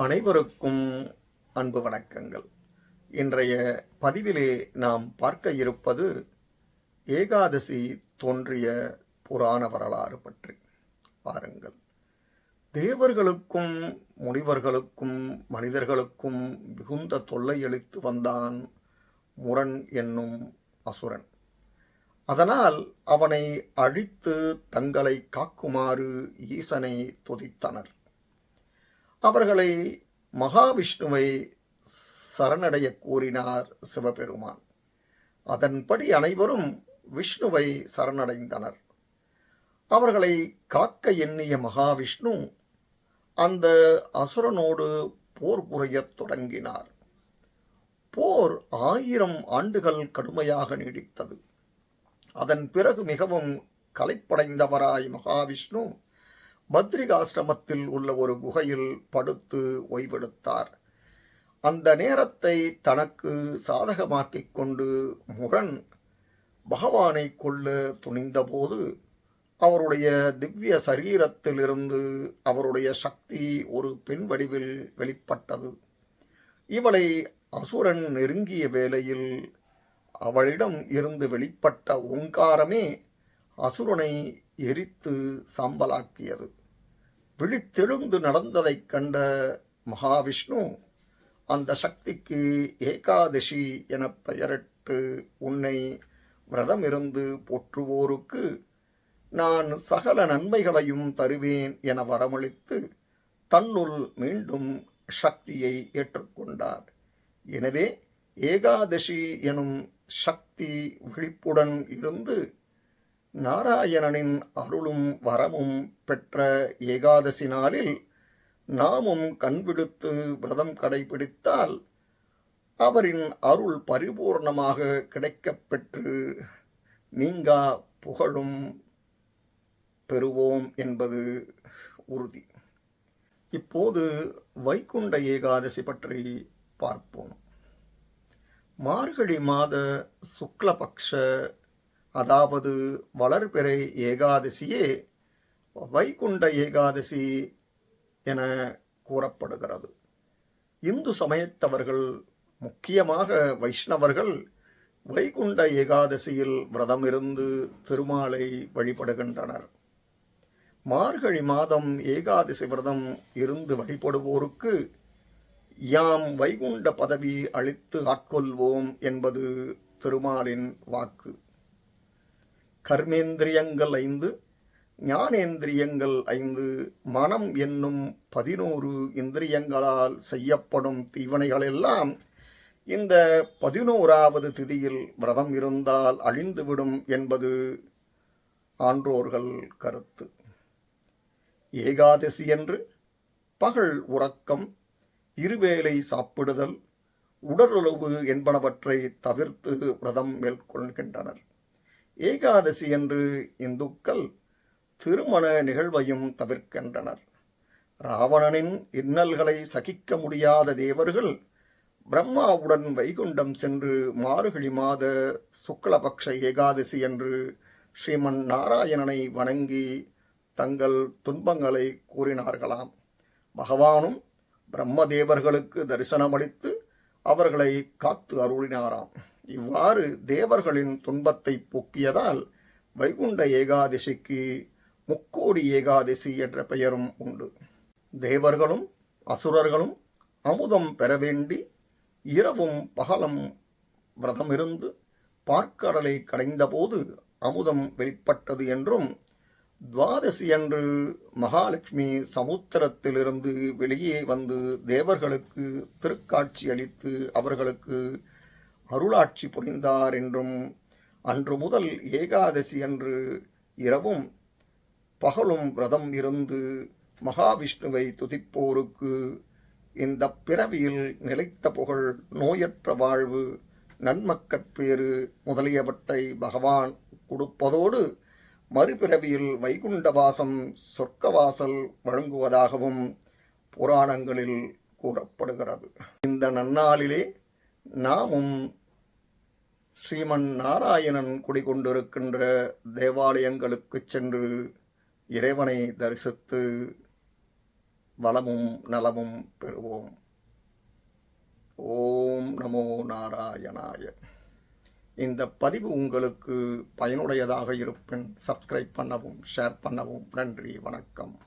அனைவருக்கும் அன்பு வணக்கங்கள். இன்றைய பதிவிலே நாம் பார்க்க இருப்பது ஏகாதசி தோன்றிய புராண வரலாறு பற்றி. பாருங்கள் தேவர்களுக்கும் முனிவர்களுக்கும் மனிதர்களுக்கும் மிகுந்த தொல்லையளித்து வந்தான் முரண் என்னும் அசுரன். அதனால் அவனை அழித்து தங்களை காக்குமாறு ஈசனை துதித்தனர். அவர்களை மகாவிஷ்ணுவை சரணடைய கூறினார் சிவபெருமான். அதன்படி அனைவரும் விஷ்ணுவை சரணடைந்தனர். அவர்களை காக்க எண்ணிய மகாவிஷ்ணு அந்த அசுரனோடு போர் புரியத் தொடங்கினார். போர் ஆயிரம் ஆண்டுகள் கடுமையாக நீடித்தது. அதன் பிறகு மிகவும் கலைப்படைந்தவராய் மகாவிஷ்ணு பத்ரிகாசிரமத்தில் உள்ள ஒரு குகையில் படுத்து ஓய்வெடுத்தார். அந்த நேரத்தை தனக்கு சாதகமாக்கிக் கொண்டு முரண் பகவானை கொள்ள துணிந்தபோது அவருடைய திவ்ய சரீரத்திலிருந்து அவருடைய சக்தி ஒரு பெண் வடிவில் வெளிப்பட்டது. இவளை அசுரன் நெருங்கிய வேளையில் அவளிடம் இருந்து வெளிப்பட்ட ஓங்காரமே அசுரனை எரித்து சாம்பலாக்கியது. விழித்தெழுந்து நடந்ததைக் கண்ட மகாவிஷ்ணு அந்த சக்திக்கு ஏகாதசி என பெயரிட்டு உன்னை விரதமிருந்து போற்றுவோருக்கு நான் சகல நன்மைகளையும் தருவேன் என வரமளித்து தன்னுள் மீண்டும் சக்தியை ஏற்றுக்கொண்டார். எனவே ஏகாதசி எனும் சக்தி விழிப்புடன் இருந்து நாராயணனின் அருளும் வரமும் பெற்ற ஏகாதசி நாளில் நாமும் கண்பிடித்து விரதம் கடைபிடித்தால் அவரின் அருள் பரிபூர்ணமாக கிடைக்கப் பெற்று நீங்கா புகழும் பெறுவோம் என்பது உறுதி. இப்போது வைகுண்ட ஏகாதசி பற்றி பார்ப்போம். மார்கழி மாத சுக்லபக்ஷ அதாவது வளர்பிறை ஏகாதசியே வைகுண்ட ஏகாதசி என கூறப்படுகிறது. இந்து சமயத்தவர்கள் முக்கியமாக வைஷ்ணவர்கள் வைகுண்ட ஏகாதசியில் விரதம் இருந்து திருமாலை வழிபடுகின்றனர். மார்கழி மாதம் ஏகாதசி விரதம் இருந்து வழிபடுவோருக்கு யாம் வைகுண்ட பதவி அளித்து ஆட்கொள்வோம் என்பது திருமாலின் வாக்கு. கர்மேந்திரியங்கள் ஐந்து ஞானேந்திரியங்கள் ஐந்து மனம் என்னும் பதினோரு இந்திரியங்களால் செய்யப்படும் தீவனைகளெல்லாம் இந்த பதினோராவது திதியில் விரதம் இருந்தால் அழிந்துவிடும் என்பது ஆன்றோர்கள் கருத்து. ஏகாதசி என்று பகல் உறக்கம் இருவேளை சாப்பிடுதல் உடலுறவு என்பனவற்றை தவிர்த்து விரதம் மேற்கொள்கின்றனர். ஏகாதசி என்று இந்துக்கள் திருமண நிகழ்வையும் தவிர்க்கின்றனர். ராவணனின் இன்னல்களை சகிக்க முடியாத தேவர்கள் பிரம்மாவுடன் வைகுண்டம் சென்று மார்கழி மாத சுக்லபக்ஷ ஏகாதசி என்று ஸ்ரீமன் நாராயணனை வணங்கி தங்கள் துன்பங்களை கூறினார்களாம். பகவானும் பிரம்மதேவர்களுக்கு தரிசனமளித்து அவர்களை காத்து அருளினாராம். இவ்வாறு தேவர்களின் துன்பத்தை போக்கியதால் வைகுண்ட ஏகாதசிக்கு முக்கோடி ஏகாதசி என்ற பெயரும் உண்டு. தேவர்களும் அசுரர்களும் அமுதம் பெற வேண்டி இரவும் பகலும் விரதமிருந்து பார்க்கடலை கடைந்தபோது அமுதம் வெளிப்பட்டது என்றும் துவாதசி அன்று மகாலட்சுமி சமுத்திரத்திலிருந்து வெளியே வந்து தேவர்களுக்கு திருக்காட்சி அளித்து அவர்களுக்கு அருளாட்சி புரிந்தார் என்றும் அன்று முதல் ஏகாதசி அன்று இரவும் பகலும் விரதம் இருந்து மகாவிஷ்ணுவை துதிப்போருக்கு இந்த பிறவியில் நிலைத்த புகழ் நோயற்ற வாழ்வு நன்மக்கட்பேறு முதலியவற்றை பகவான் கொடுப்பதோடு மறுபிறவியில் வைகுண்டவாசம் சொர்க்கவாசல் வழங்குவதாகவும் புராணங்களில் கூறப்படுகிறது. இந்த நன்னாளிலே நாமும் ஸ்ரீமன் நாராயணன் குடிகொண்டிருக்கின்ற தேவாலயங்களுக்கு சென்று இறைவனை தரிசித்து வளமும் நலமும் பெறுவோம். ஓம் நமோ நாராயணாய. இந்த பதிவு உங்களுக்கு பயனுடையதாக இருப்பின் சப்ஸ்கிரைப் பண்ணவும் ஷேர் பண்ணவும் நன்றி வணக்கம்.